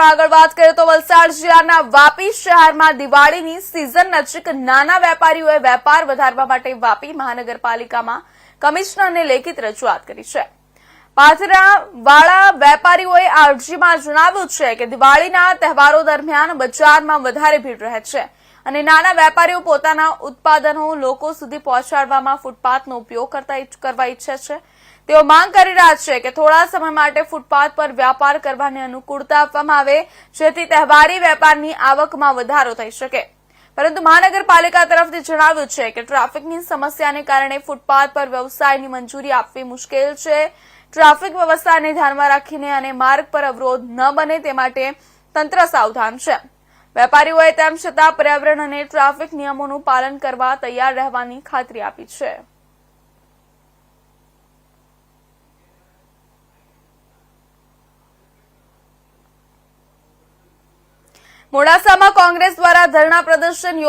આગળ વાત કરીએ તો વલસાડ જિલ્લાના વાપી શહેરમાં દિવાળીની સિઝન નજીક નાના વેપારીઓએ વેપાર વધારવા માટે વાપી મહાનગરપાલિકામાં કમિશનરને લેખિત રજૂઆત કરી છે. પાથરા વાળા વેપારીઓએ અરજીમાં જણાવ્યું છે કે દિવાળીના તહેવારો દરમિયાન બજારમાં વધારે ભીડ રહે છે અને નાના વેપારીઓ પોતાના ઉત્પાદનો લોકો સુધી પહોંચાડવામાં ફૂટપાથનો ઉપયોગ કરતા કરવા ઈચ્છે છે. તેઓ માંગ કરી રહ્યા છે કે થોડા સમય માટે ફૂટપાથ પર વ્યાપાર કરવાની અનુકૂળતા આપવામાં આવે, જેથી તહેવારી વેપારની આવકમાં વધારો થઈ શકે. પરંતુ મહાનગરપાલિકા તરફથી જણાવ્યું છે કે ટ્રાફિકની સમસ્યાને કારણે ફૂટપાથ પર વ્યવસાયની મંજૂરી આપવી મુશ્કેલ છે. ટ્રાફિક વ્યવસ્થાને ધ્યાનમાં રાખીને અને માર્ગ પર અવરોધ ન બને તે માટે તંત્ર સાવધાન છે. વેપારીઓએ તેમ છતાં પર્યાવરણ અને ટ્રાફિક નિયમોનું પાલન કરવા તૈયાર રહેવાની ખાતરી આપી છે. મોડાસામાં કોંગ્રેસ દ્વારા ધરણા પ્રદર્શન